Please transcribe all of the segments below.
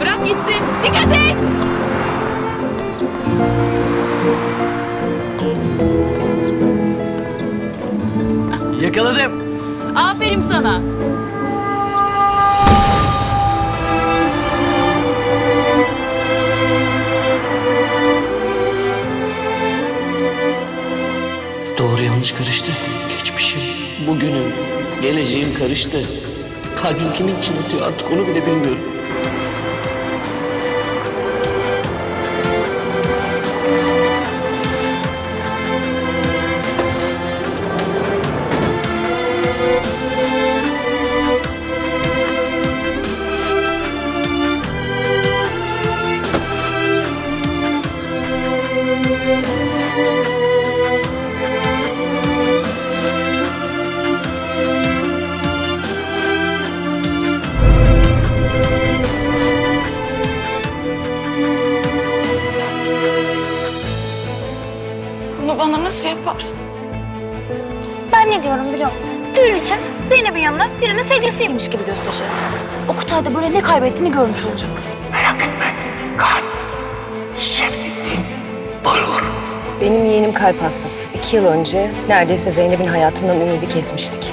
Bırak gitsin. Dikkat et. Yakaladım. Aferin sana. Doğru yanlış karıştı. Geçmişim, bugünüm, geleceğim karıştı. Kalbim kimin için atıyor artık onu bile bilmiyorum. Nasıl yaparsın? Ben ne diyorum biliyor musun? Düğün için Zeynep'in yanına birinin sevgilisiymiş gibi göstereceğiz. O Kutay da böyle ne kaybettiğini görmüş olacak. Benim yeğenim kalp hastası. İki yıl önce neredeyse Zeynep'in hayatından ümidi kesmiştik.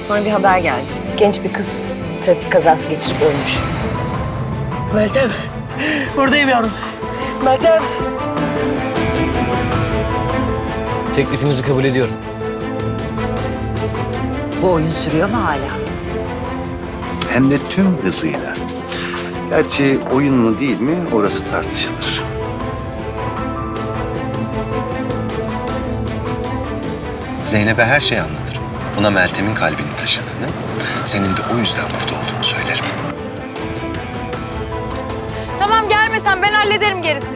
Sonra bir haber geldi. Genç bir kız trafik kazası geçirip ölmüş. Meltem, buradayım yavrum. Meltem. Teklifinizi kabul ediyorum. Bu oyun sürüyor mu hala? Hem de tüm hızıyla. Gerçi oyun mu değil mi orası tartışılır. Zeynep'e her şeyi anlatırım. Ona Meltem'in kalbini taşıdığını, senin de o yüzden burada olduğunu söylerim. Tamam gelmesen ben hallederim gerisini.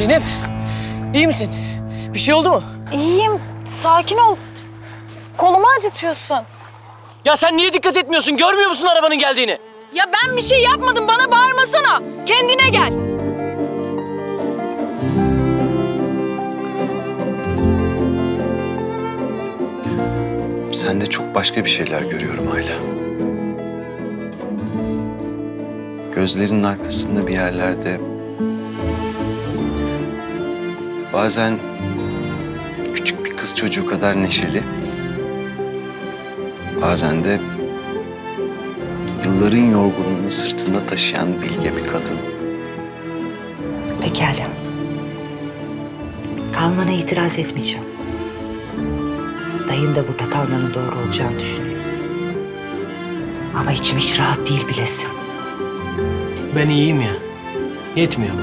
Zeynep, iyi misin? Bir şey oldu mu? İyiyim. Sakin ol. Kolumu acıtıyorsun. Ya sen niye dikkat etmiyorsun? Görmüyor musun arabanın geldiğini? Ya ben bir şey yapmadım. Bana bağırmasana. Kendine gel. Sende çok başka bir şeyler görüyorum Ayla. Gözlerinin arkasında bir yerlerde bazen küçük bir kız çocuğu kadar neşeli, bazen de yılların yorgunluğunu sırtında taşıyan bilge bir kadın. Pekala. Kalmana itiraz etmeyeceğim. Dayın da burada kalmanın doğru olacağını düşünüyor. Ama içim hiç rahat değil bilesin. Ben iyiyim ya. Yetmiyor.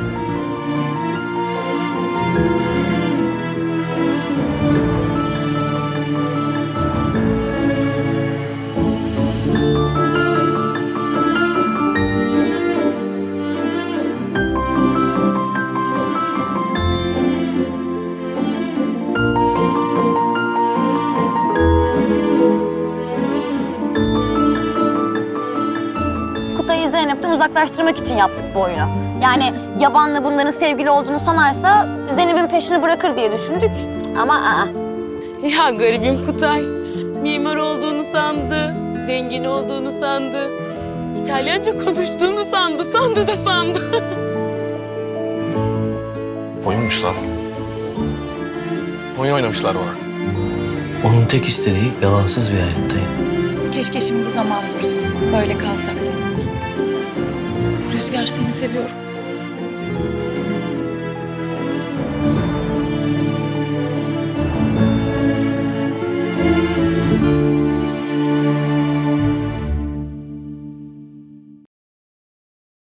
Kutay'ı Zeynep'ten uzaklaştırmak için yaptık bu oyunu. Yani yabanla bunların sevgili olduğunu sanarsa Zeynep'in peşini bırakır diye düşündük. Ama aa. Ya garibim Kutay. Mimar olduğunu sandı, zengin olduğunu sandı. İtalyanca konuştuğunu sandı, sandı da sandı. Oyunmuş lan. Oyun oynamışlar bana. Onun tek istediği yalansız bir hayattayım. Keşke şimdi zaman dursa. Böyle kalsak seninle. Rüzgar seni seviyorum.